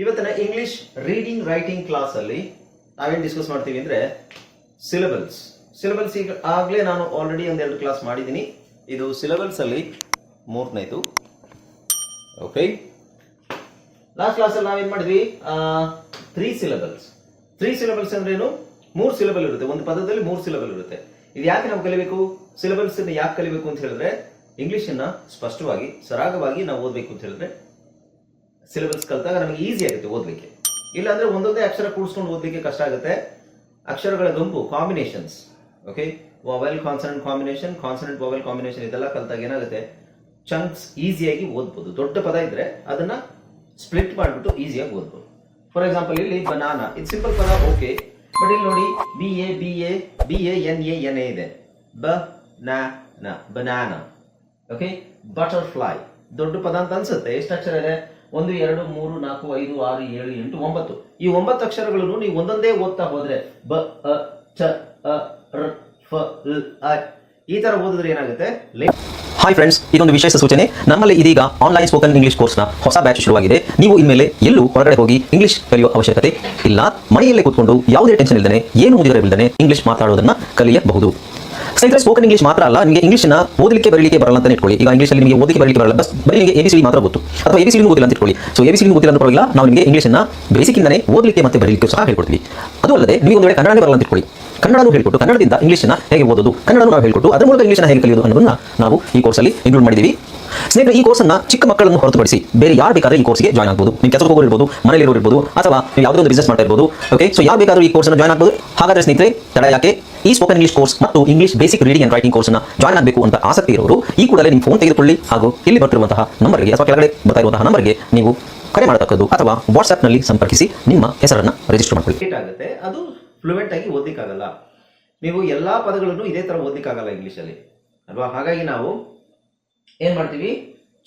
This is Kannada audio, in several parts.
ಇವತ್ತಿನ ಇಂಗ್ಲಿಷ್ ರೀಡಿಂಗ್ ರೈಟಿಂಗ್ ಕ್ಲಾಸ್ ಅಲ್ಲಿ ನಾವೇನ್ ಡಿಸ್ಕಸ್ ಮಾಡ್ತೀವಿ ಅಂದ್ರೆ ಸಿಲೆಬಲ್ಸ್ ಸಿಲೆಬಲ್ಸ್ ಈಗ ಆಗ್ಲೇ ನಾನು ಆಲ್ರೆಡಿ ಒಂದೆರಡು ಕ್ಲಾಸ್ ಮಾಡಿದ್ದೀನಿ. ಇದು ಸಿಲೆಬಲ್ಸ್ ಅಲ್ಲಿ ಮೂರನೇದು. ಓಕೆ ಲಾಸ್ಟ್ ಕ್ಲಾಸ್ ಅಲ್ಲಿ ನಾವೇನ್ ಮಾಡಿದ್ವಿ? ತ್ರೀ ಸಿಲೆಬಲ್ಸ್ ತ್ರೀ ಸಿಲೆಬಲ್ಸ್ ಅಂದ್ರೆ ಏನು? ಮೂರು ಸಿಲೆಬಲ್ ಇರುತ್ತೆ. ಒಂದು ಪದದಲ್ಲಿ ಮೂರು ಸಿಲೆಬಲ್ ಇರುತ್ತೆ. ಇದು ಯಾಕೆ ನಾವು ಕಲಿಬೇಕು? ಸಿಲೆಬಲ್ಸ್ ಯಾಕೆ ಕಲಿಬೇಕು ಅಂತ ಹೇಳಿದ್ರೆ ಇಂಗ್ಲಿಷ್ ಅನ್ನ ಸ್ಪಷ್ಟವಾಗಿ, ಸರಾಗವಾಗಿ ನಾವು ಓದಬೇಕು ಅಂತ ಹೇಳಿದ್ರೆ ಸಿಲೆಬಸ್ ಕಲಿತಾಗ ನಮಗೆ ಈಸಿ ಆಗುತ್ತೆ ಓದಲಿಕ್ಕೆ. ಇಲ್ಲಾಂದ್ರೆ ಒಂದೊಂದೇ ಅಕ್ಷರ ಕೂಡಿಸ್ಕೊಂಡು ಓದಲಿಕ್ಕೆ ಕಷ್ಟ ಆಗುತ್ತೆ. ಅಕ್ಷರಗಳ ಗುಂಪು combinations okay vowel consonant combination consonant vowel combination ಇದೆಲ್ಲ ಕಲಿತಾಗ ಏನಾಗುತ್ತೆ? ಚಂಕ್ಸ್ ಈಸಿಯಾಗಿ ಓದ್ಬೋದು. ದೊಡ್ಡ ಪದ ಇದ್ರೆ ಅದನ್ನ ಸ್ಪ್ಲಿಟ್ ಮಾಡಿಬಿಟ್ಟು ಈಸಿಯಾಗಿ ಓದ್ಬೋದು. ಫಾರ್ ಎಕ್ಸಾಂಪಲ್ ಇಲ್ಲಿ ಬನಾನಾ ಇದು ಸಿಂಪಲ್ ಪದ ಓಕೆ ಬಟ್ ಇಲ್ಲಿ ನೋಡಿ B A B A B A N A N A ಇದೆ. ಬ ನಾ ಬನಾನಾ ಓಕೆ ಬಟರ್ಫ್ಲೈ ದೊಡ್ಡ ಪದ ಅಂತ ಅನ್ಸುತ್ತೆ. ಎಷ್ಟು ಅಕ್ಷರ ಇದೆ? ಒಂದು, ಎರಡು, ಮೂರು, ನಾಲ್ಕು, ಐದು, ಆರು, ಏಳು, ಎಂಟು, ಒಂಬತ್ತು. ಈ ಒಂಬತ್ತು ಅಕ್ಷರಗಳನ್ನು ನೀವು ಒಂದೊಂದೇ ಓದ್ತಾ ಹೋದ್ರೆ ಬ, ಅ, ಚ, ಅ, ರ, ಫ, ಲ್, ಅ. ಈ ತರ ಓದಿದ್ರೆ ಏನಾಗುತ್ತೆ? ಹಾಯ್ ಫ್ರೆಂಡ್ಸ್ ಇದೊಂದು ವಿಶೇಷ ಸೂಚನೆ. ನಮ್ಮಲ್ಲಿ ಇದೀಗ ಆನ್ಲೈನ್ ಸ್ಪೋಕನ್ ಇಂಗ್ಲಿಷ್ ಕೋರ್ಸ್ನ ಹೊಸ ಬ್ಯಾಚ್ ಶುರುವಾಗಿದೆ. ನೀವು ಇನ್ಮೇಲೆ ಎಲ್ಲೂ ಹೊರಗಡೆ ಹೋಗಿ ಇಂಗ್ಲಿಷ್ ಕಲಿಯುವ ಅವಶ್ಯಕತೆ ಇಲ್ಲ. ಮನೆಯಲ್ಲೇ ಕೂತ್ಕೊಂಡು ಯಾವುದೇ ಟೆನ್ಷನ್ ಇಲ್ಲದೆ ಏನು ಮುಗಿದರೆ ಇಲ್ಲದೆ ಇಂಗ್ಲಿಷ್ ಮಾತಾಡೋದನ್ನ ಕಲಿಯಬಹುದು. ಸ್ನೇಹಿತರೆ ಸ್ಪೋಕನ್ ಇಂಗ್ಲಿಷ್ ಮಾತ್ರ ಅಲ್ಲ, ನಿಮಗೆ ನ ಓದಲಿಕ್ಕೆ ಬರಲಿಕ್ಕೆ ಬರಲ್ಲ ಅಂತ ಇಟ್ಕೊಳ್ಳಿ. ಈಗ ಇಂಗ್ಲೀಷ್ ನಿಮಗೆ ಓದಲಿಕ್ಕೆ ಬರಲಿಕ್ಕೆ ಬರಲ್ಲ, ಬಸ್ ಬರೀ ನಿಮಗೆ ಎ ಮಾತ್ರ ಗೊತ್ತು. ಅಥವಾ ಎ ಬಿ ಓದಿಲ್ಲ ಅಂತ ಇಟ್ಕೊಳ್ಳಿ. ಸೊ ಎ ಬಿ ಸಿ ಓದಿಲ್ಲ ಅಂತ ಪರವಾಗಿಲ್ಲ, ನಾವು ನಿಮಗೆ ಇಂಗ್ಲಿಷ್ನ ಬೇಸಿಕ್ಕಿಂದನೇ ಓದಲಿಕ್ಕೆ ಮತ್ತೆ ಬರಲಿಕ್ಕೆ ಸಹ ಹೇಳ್ಕೊಡ್ತೀವಿ. ಅದು ಅಲ್ಲದೆ, ನೀವು ಒಂದು ಕನ್ನಡನೇ ಬರಲ್ಲ ಅಂತ ಇಟ್ಕೊಳ್ಳಿ. ಕನ್ನಡನೂ ಹೇಳ್ಕೊಟ್ಟು, ಕನ್ನಡದಿಂದ ಇಂಗ್ಲಿಷ್ನ ಹೇಗೆ ಓದೋದು, ಕನ್ನಡನೂ ನಾವು ಹೇಳ್ಕೊಟ್ಟು, ಅದರ ಮೂಲಕ ನ ಹೇಗೆ ಕಲಿಯೋದು ಅನ್ನೋದನ್ನ ನಾವು ಈ ಕೋರ್ಸಲ್ಲಿ ಇನ್ಕ್ಲೂಡ್ ಮಾಡಿದೀವಿ ಸ್ನೇಹಿತರೆ, ಈ ಕೋರ್ಸನ್ನ ಚಿಕ್ಕ ಮಕ್ಕಳನ್ನು ಹೊರತುಪಡಿಸಿ ಬೇರೆ ಯಾರು ಬೇಕಾದ್ರೆ ಈ ಕೋರ್ಸ್ಗೆ ಜಾಯ್ನ್ ಆಗ್ಬೋದು. ನೀವು ಕೆಲಸಕ್ಕೆ ಹೋಗೋರು ಇರ್ಬೋದು ಮನೆಯಲ್ಲಿ ಇರ್ಬೋದು ಅಥವಾ ಯಾವುದೋ ಒಂದು ಬಿಸ್ನೆಸ್ ಮಾಡ್ತಾ ಇರ್ಬೋದು ಓಕೆ ಸೊ ಯಾರು ಬೇಕಾದ್ರೂ ಈ ಕೋರ್ಸ್ನ ಜಾಯ್ನ್ ಆಗ್ಬೋದು. ಹಾಗಾದ್ರೆ ಸ್ನೇಹಿತರೆ, ತಡ ಯಾಕೆ? ಈ ಸ್ಪೋಕನ್ ಇಂಗ್ಲಿಷ್ ಕೋರ್ಸ್ ಮತ್ತು English basic reading and writing ಕೋರ್ಸ್ನ ಜಾಯ್ನ್ ಆಗಬೇಕು ಅಂತ ಆಸಕ್ತಿ ಇರೋರು, ಈ ಕೂಡಲೇ ನಿಮ್ಮ ಫೋನ್ ತೆಗೆದುಕೊಳ್ಳಿ ಹಾಗೂ ಇಲ್ಲಿ ಬರ್ತಿರುವಂತಹ ನಂಬರ್ಗೆ ಅಥವಾ ಕೆಳಗಡೆ ಬರ್ತಾ ಇರುವಂತಹ ನಂಬರ್ಗೆ ನೀವು ಕರೆ ಮಾಡತಕ್ಕದ್ದು ಅಥವಾ ವಾಟ್ಸ್ಆಪ್ನಲ್ಲಿ ಸಂಪರ್ಕಿಸಿ ನಿಮ್ಮ ಹೆಸರನ್ನು ರಿಜಿಸ್ಟರ್ ಮಾಡಿಕೊಳ್ಳಿ. ಆಗುತ್ತೆ. ಅದು ಫ್ಲೂಯೆಂಟ್ ಆಗಿ ಓದಲಿಕ್ಕಾಗಲ್ಲ. ನೀವು ಎಲ್ಲ ಪದಗಳನ್ನು ಇದೇ ತರ ಓದಲಿಕ್ಕಾಗಲ್ಲ ಇಂಗ್ಲಿಷ್ ಅಲ್ಲಿ. ಅಲ್ವಾ? ಹಾಗಾಗಿ ನಾವು ಏನ್ ಮಾಡ್ತೀವಿ?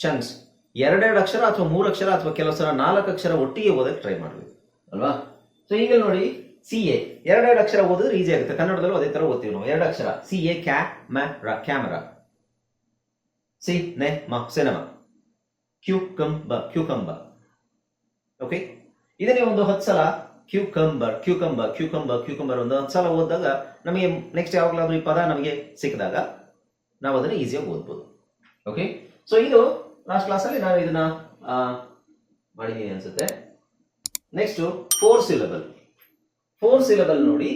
ಚಂಕ್ಸ್ ಎರಡೆರಡು ಅಕ್ಷರ ಅಥವಾ ಮೂರು ಅಕ್ಷರ ಅಥವಾ ಕೆಲವು ಸಲ ನಾಲ್ಕು ಅಕ್ಷರ ಒಟ್ಟಿಗೆ ಓದಕ್ಕೆ ಟ್ರೈ ಮಾಡಬೇಕು ಅಲ್ವಾ? ಸೊ ಈಗ ನೋಡಿ ಸಿ ಎ ಎರಡೆರಡು ಅಕ್ಷರ ಓದಿದ್ರೆ ಈಸಿ ಆಗುತ್ತೆ. ಕನ್ನಡದಲ್ಲೂ ಅದೇ ತರ ಓದ್ತೀವಿ ನಾವು. ಎರಡು ಅಕ್ಷರ. ಸಿ ಎ ಕ್ಯಾ ಮ್ಯಾ ಕ್ಯಾಮರಾ ಸಿ, ನೆ, ಮ ಸಿನಿಮಾ ಕ್ಯೂ ಕಂ ಬ ಕ್ಯೂಕಂಬ. ಓಕೆ ಇದನ್ನೇ ಒಂದು ಹತ್ತು ಸಲ cucumber cucumber cucumber cucumber ಒಂದು ಹತ್ತು ಸಲ ಓದಿದಾಗ ನಮಗೆ ನೆಕ್ಸ್ಟ್ ಯಾವಾಗಲಾದ್ರೂ ಈ ಪದ ನಮಗೆ ಸಿಕ್ಕಿದಾಗ ನಾವು ಅದನ್ನ ಈಸಿಯಾಗಿ ಓದ್ಬೋದು. ಓಕೆ ಸೊ ಇದು ಲಾಸ್ಟ್ ಕ್ಲಾಸಲ್ಲಿ ನಾನು ಇದನ್ನ ಮಾಡಿದ್ದೀನಿ ಅನ್ಸುತ್ತೆ. Next four syllable four syllable ನೋಡಿ.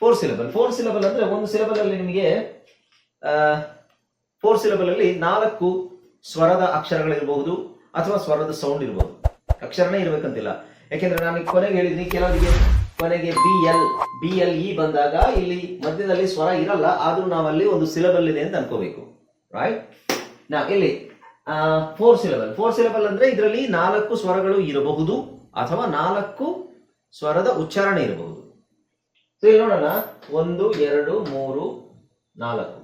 ಫೋರ್ ಸಿಲಬಲ್ ಫೋರ್ ಸಿಲಬಲ್ ಅಂದ್ರೆ ಒಂದು ಸಿಲಬಲ್ ಅಲ್ಲಿ ನಿಮಗೆ ಫೋರ್ ಸಿಲಬಲ್ ಅಲ್ಲಿ ನಾಲ್ಕು ಸ್ವರದ ಅಕ್ಷರಗಳಿರಬಹುದು ಅಥವಾ ಸ್ವರದ ಸೌಂಡ್ ಇರಬಹುದು. ಅಕ್ಷರನೇ ಇರಬೇಕಂತಿಲ್ಲ. ಯಾಕೆಂದ್ರೆ ನಾನು ಕೊನೆಗೆ ಹೇಳಿದ್ನಿ ಕೆಲವರಿಗೆ ಕೊನೆಗೆ B L B L E ಬಂದಾಗ ಇಲ್ಲಿ ಮಧ್ಯದಲ್ಲಿ ಸ್ವರ ಇರಲ್ಲ, ಆದ್ರೂ ನಾವಲ್ಲಿ ಒಂದು ಸಿಲಬಲ್ ಇದೆ ಅಂತ ಅನ್ಕೋಬೇಕು. ರೈಟ್ ನಾ ಇಲ್ಲಿ ಫೋರ್ ಸಿಲಬಲ್ ಫೋರ್ ಸಿಲಬಲ್ ಅಂದ್ರೆ ಇದರಲ್ಲಿ ನಾಲ್ಕು ಸ್ವರಗಳು ಇರಬಹುದು. ಅಥವಾ ನಾಲ್ಕು ಸ್ವರದ ಉಚ್ಚಾರಣೆ ಇರಬಹುದು. ಸೊ ಇಲ್ಲಿ ನೋಡೋಣ. ಒಂದು, ಎರಡು, ಮೂರು, ನಾಲ್ಕು.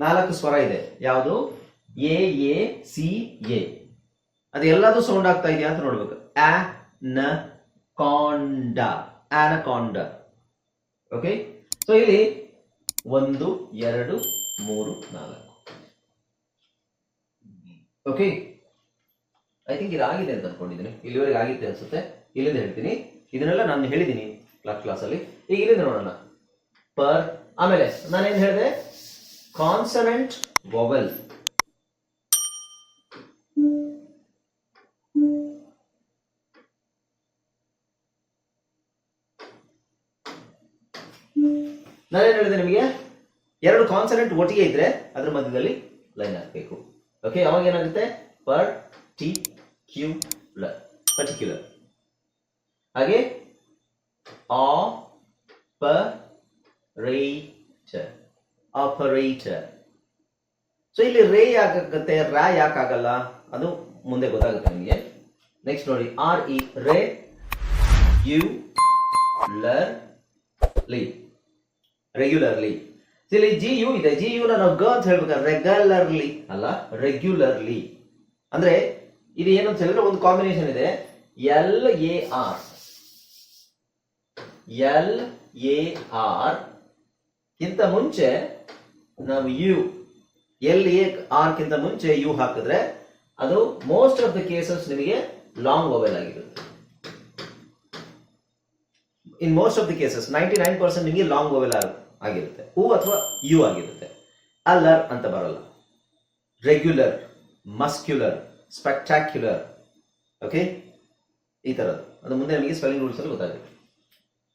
ನಾಲ್ಕು ಸ್ವರ ಇದೆ. ಯಾವುದು? A A, C, A. ಅದು ಎಲ್ಲದೂ ಸೌಂಡ್ ಆಗ್ತಾ ಇದೆಯಾ ಅಂತ ನೋಡ್ಬೇಕು. ಅ ನ ಕಾಂಡ ಆನಕಾಂಡ ಓಕೆ ಸೊ ಇಲ್ಲಿ ಒಂದು, ಎರಡು, ಮೂರು, ನಾಲ್ಕು. ಓಕೆ ಐ ಥಿಂಕ್ ಇದಾಗಿದೆ ಅಂತ ಅನ್ಕೊಂಡಿದ್ದೀನಿ ಇಲ್ಲಿವರೆಗೆ ಆಗಿತ್ತೆ ಅನ್ಸುತ್ತೆ. ಇಲ್ಲಿಂದ ಹೇಳ್ತೀನಿ. ಇದನ್ನೆಲ್ಲ ನಾನು ಹೇಳಿದ್ದೀನಿ ಕ್ಲಾಸ್ ಕ್ಲಾಸಲ್ಲಿ ಈಗ ಇಲ್ಲಿಂದ ನೋಡೋಣ. ಪರ್ ಆಮೇಲೆ ನಾನೇನ್ ಹೇಳಿದೆ? ಕಾನ್ಸನೆಂಟ್ ವೊವೆಲ್ ನಾನೇನ್ ಹೇಳಿದೆ ನಿಮಗೆ? ಎರಡು ಕಾನ್ಸನೆಂಟ್ ಒಟ್ಟಿಗೆ ಇದ್ರೆ ಅದ್ರ ಮಧ್ಯದಲ್ಲಿ ಲೈನ್ ಹಾಕಬೇಕು. ಓಕೆ ಅವಾಗ ಏನಾಗುತ್ತೆ? ಪರ್ ಟಿ ಕ್ಯೂ ಪರ್ಟಿಕ್ಯುಲರ್ ಹಾಗೆ ಆ ಪ ರೇಟರ್ ಆಪರೇಟರ್ ಸೊ ಇಲ್ಲಿ ರೇ ಯಾಕಾಗುತ್ತೆ? ರಾ ಯಾಕಾಗಲ್ಲ? ಅದು ಮುಂದೆ ಗೊತ್ತಾಗುತ್ತೆ ನಿಮಗೆ. ನೆಕ್ಸ್ಟ್ ನೋಡಿ. ಆರ್ ಇ ರೇ ಯು ಲರ್ ಲಿ ರೆಗ್ಯುಲರ್ಲಿ ಇಲ್ಲಿ ಜಿ ಯು ಇದೆ. ಜಿ ಯು ನಾವು ಗ ಅಂತ ಹೇಳ್ಬೇಕಾದ್ರೆ ರೆಗ್ಯುಲರ್ಲಿ ಅಲ್ಲ ರೆಗ್ಯುಲರ್ಲಿ ಅಂದ್ರೆ ಇದು ಏನು ಅಂತ ಹೇಳಿದ್ರೆ ಒಂದು ಕಾಂಬಿನೇಷನ್ ಇದೆ. L A R L A R ಗಿಂತ ಮುಂಚೆ ನಾವು ಯು ಎಲ್ ಎ ಆರ್ ಕಿಂತ ಮುಂಚೆ ಯು ಹಾಕಿದ್ರೆ ಅದು ಮೋಸ್ಟ್ ಆಫ್ ದ ಕೇಸಸ್ ನಿಮಗೆ ಲಾಂಗ್ ವೊವೆಲ್ ಆಗಿರುತ್ತೆ. In most of the cases ninety nine percent ನಿಮಗೆ ಲಾಂಗ್ ವೊವೆಲ್ ಆಗಿರುತ್ತೆ. ಹೂ ಅಥವಾ ಯು ಆಗಿರುತ್ತೆ. ಅಲ್ಲರ್ ಅಂತ ಬರಲ್ಲ. ರೆಗ್ಯುಲರ್ ಮಸ್ಕ್ಯುಲರ್ ಸ್ಪೆಕ್ಟ್ಯಾಕ್ಯುಲರ್ ಓಕೆ ಈ ಥರದ್ದು ಅದು ಮುಂದೆ ನಮಗೆ ಸ್ಪೆಲ್ಲಿಂಗ್ ರೂಲ್ಸ್ ಅಲ್ಲಿ ಗೊತ್ತಾಗುತ್ತೆ.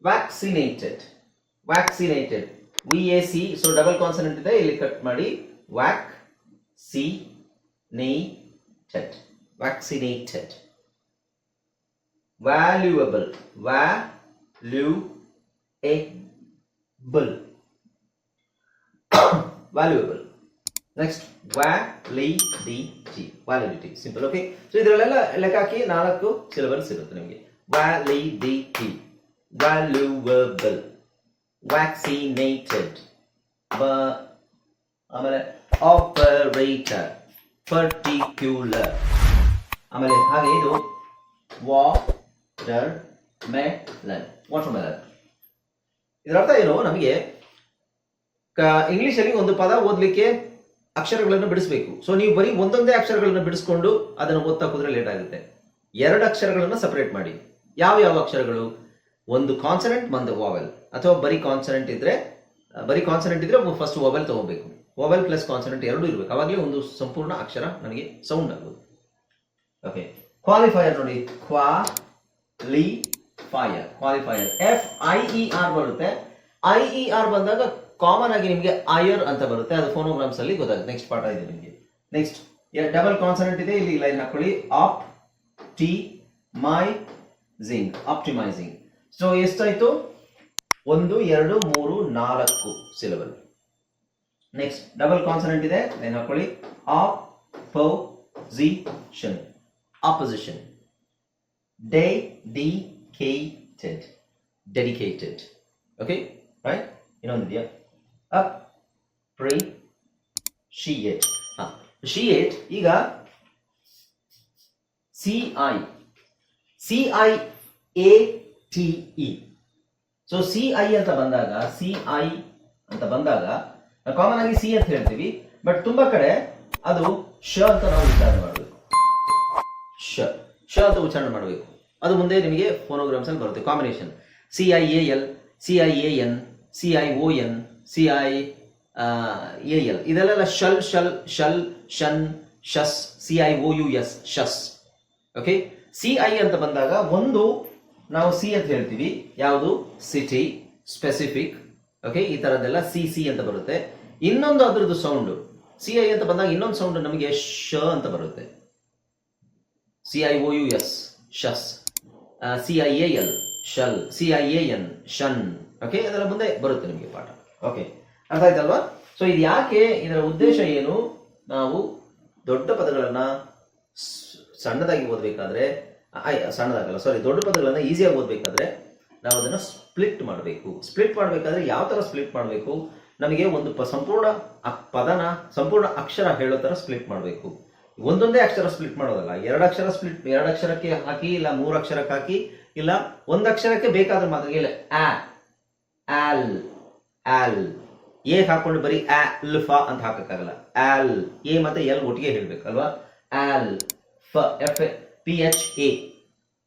Vaccinated vaccinated V A C so double consonant ಇದೆ. ಇಲ್ಲಿ ಕಟ್ ಮಾಡಿ vaccinated vaccinated valuable valuable valuable next validity validity simple okay so ಇದರಲ್ಲೆಲ್ಲ ಲೆಕ್ಕ ಹಾಕಿ ನಾಲ್ಕು ಸಿಲೆಬಲ್ ಸಿಗುತ್ತೆ ನಿಮಗೆ. ವ್ಯಾಲಿಡಿಟಿ ವ್ಯಾಲ್ಯೂಯಬಲ್ ವ್ಯಾಕ್ಸಿನೇಟೆಡ್ ಆಮೇಲೆ ಆಪರೇಟರ್ ಪರ್ಟಿಕ್ಯುಲರ್ ಆಮೇಲೆ ಹಾಗೆ ಇದು ವಾಟರ್ ಮೆಲನ್ ವಾಟರ್ ಮೆಲನ್ ಇದರ ಅರ್ಥ ಏನು? ನಮಗೆ ಇಂಗ್ಲಿಷ್ ಅಲ್ಲಿ ಒಂದು ಪದ ಓದ್ಲಿಕ್ಕೆ ಅಕ್ಷರಗಳನ್ನು ಬಿಡಿಸಬೇಕು. ಸೊ ನೀವು ಬರೀ ಒಂದೊಂದೇ ಅಕ್ಷರಗಳನ್ನು ಬಿಡಿಸ್ಕೊಂಡು ಅದನ್ನು ಓದ್ತಾ ಕೂತ್ರೆ ಲೇಟ್ ಆಗುತ್ತೆ. ಎರಡು ಅಕ್ಷರಗಳನ್ನು ಸಪರೇಟ್ ಮಾಡಿ. ಯಾವ ಯಾವ ಅಕ್ಷರಗಳು? ಒಂದು ಕಾನ್ಸನೆಂಟ್ ಒಂದು ವಾವೆಲ್ ಅಥವಾ ಬರೀ ಕಾನ್ಸನೆಂಟ್ ಇದ್ರೆ, ಬರೀ ಕಾನ್ಸನೆಂಟ್ ಇದ್ರೆ ಫಸ್ಟ್ ವಾವೆಲ್ ತಗೋಬೇಕು. ವಾವೆಲ್ ಪ್ಲಸ್ ಕಾನ್ಸನೆಂಟ್ ಎರಡು ಇರಬೇಕು. ಅವಾಗಲೇ ಒಂದು ಸಂಪೂರ್ಣ ಅಕ್ಷರ ನನಗೆ ಸೌಂಡ್ ಆಗೋದು. ಓಕೆ ಕ್ವಾಲಿಫೈಯರ್ ನೋಡಿ. Qualifier qualifier F I E R ಬರುತ್ತೆ. ಐ ಇ ಆರ್ ಬಂದಾಗ ಕಾಮನ್ ಆಗಿ ನಿಮಗೆ ಐಯರ್ ಅಂತ ಬರುತ್ತೆ. ಅದು ಫೋನೋಗ್ರಾಮ್ಸ್ ಅಲ್ಲಿ ಗೊತ್ತಾಗುತ್ತೆ. ನೆಕ್ಸ್ಟ್ ಪಾಠ ಇದೆ ನಿಮಗೆ. ನೆಕ್ಸ್ಟ್ ಡಬಲ್ ಕಾನ್ಸನೆಂಟ್ ಇದೆ. ಇಲ್ಲಿ ಲೈನ್ ಹಾಕೊಳ್ಳಿ. Optimizing optimizing so ಎಷ್ಟಾಯ್ತು? ಒಂದು, ಎರಡು, ಮೂರು, ನಾಲ್ಕು ಸಿಲೆಬಲ್ ನೆಕ್ಸ್ಟ್ ಡಬಲ್ ಕಾನ್ಸನೆಂಟ್ ಇದೆ. ಲೈನ್ ಹಾಕೊಳ್ಳಿ. Opposition dedicated dedicated okay right ಇನ್ನೊಂದಿದೆಯಾ? ಹಾ. ಶಿಯೇಟ್ ಈಗ C, I. C, I, A, T, E. So C, I ಅಂತ ಬಂದಾಗ, ಸಿ, ಐ ಅಂತ ಬಂದಾಗ ಕಾಮನ್ ಆಗಿ ಸಿ ಅಂತ ಹೇಳ್ತೀವಿ ಬಟ್ ತುಂಬಾ ಕಡೆ ಅದು ಶ ಅಂತ ನಾವು ಉಚ್ಚಾರಣೆ ಮಾಡಬೇಕು. ಶ. ಶ ಅಂತ ಉಚ್ಚಾರಣೆ ಮಾಡಬೇಕು. ಅದು ಮುಂದೆ ನಿಮಗೆ ಫೋನೋಗ್ರಾಮ್ಸ್ ಅಲ್ಲಿ ಬರುತ್ತೆ combination C, I L, C, I, A, N, C, I, O, N C I A L ಇದೆಲ್ಲ ಶಲ್ ಶಲ್ ಶಲ್, ಶನ್, ಶಸ್ C I O U S ಶಸ್. Okay C I ಅಂತ ಬಂದಾಗ ಒಂದು ನಾವು ಸಿ ಅಂತ ಹೇಳ್ತೀವಿ. ಯಾವುದು? ಸಿಟಿ ಸ್ಪೆಸಿಫಿಕ್ ಓಕೆ ಈ ಥರದ್ದೆಲ್ಲ ಸಿ ಸಿ ಅಂತ ಬರುತ್ತೆ. ಇನ್ನೊಂದು ಅದ್ರದ್ದು ಸೌಂಡ್ ಸಿ ಐ ಅಂತ ಬಂದಾಗ ಇನ್ನೊಂದು ಸೌಂಡ್ ನಮಗೆ ಶ ಅಂತ ಬರುತ್ತೆ. C I O U S ಶಸ್. C I A L ಶಲ್. ಸಿ ಐ ಎ ಎನ್ ಶನ್. ಓಕೆ ಅದರ ಮುಂದೆ ಬರುತ್ತೆ ನಿಮಗೆ ಪಾಠ. ಓಕೆ ಅರ್ಥ ಆಯ್ತಲ್ವಾ ಸೊ ಇದು ಯಾಕೆ ಇದರ ಉದ್ದೇಶ ಏನು? ನಾವು ದೊಡ್ಡ ಪದಗಳನ್ನ ಸಣ್ಣದಾಗಿ ಓದಬೇಕಾದ್ರೆ ಸಣ್ಣದಾಗಲ್ಲ ಸಾರಿ ದೊಡ್ಡ ಪದಗಳನ್ನ ಈಸಿಯಾಗಿ ಓದಬೇಕಾದ್ರೆ ನಾವು ಅದನ್ನ ಸ್ಪ್ಲಿಟ್ ಮಾಡಬೇಕು. ಸ್ಪ್ಲಿಟ್ ಮಾಡಬೇಕಾದ್ರೆ ಯಾವ ತರ ಸ್ಪ್ಲಿಟ್ ಮಾಡಬೇಕು? ನಮಗೆ ಒಂದು ಪ, ಸಂಪೂರ್ಣ ಪದನ, ಸಂಪೂರ್ಣ ಅಕ್ಷರ ಹೇಳೋ ತರ ಸ್ಪ್ಲಿಟ್ ಮಾಡಬೇಕು. ಒಂದೊಂದೇ ಅಕ್ಷರ ಸ್ಪ್ಲಿಟ್ ಮಾಡೋದಲ್ಲ. ಎರಡು ಅಕ್ಷರ ಸ್ಪ್ಲಿಟ್ ಎರಡು ಅಕ್ಷರಕ್ಕೆ ಹಾಕಿ, ಇಲ್ಲ ಮೂರು ಅಕ್ಷರಕ್ಕೆ ಹಾಕಿ, ಇಲ್ಲ ಒಂದು ಅಕ್ಷರಕ್ಕೆ ಬೇಕಾದ್ರೆ ಮಾತ್ರ, ಇಲ್ಲ ಆಲ್ ಆಲ್ ಎ ಹಾಕೊಂಡು ಬರೀ ಆಲ್ ಫ ಅಂತ ಹಾಕಕ್ಕಾಗಲ್ಲ. ಆಲ್ ಎ ಮತ್ತೆ ಎಲ್ ಒಟ್ಟಿಗೆ ಹೇಳ್ಬೇಕಲ್ವಾ alpha F P H A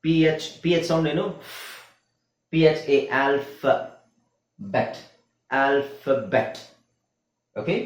P H P H sound ಏನು? P H A alphabet alphabet okay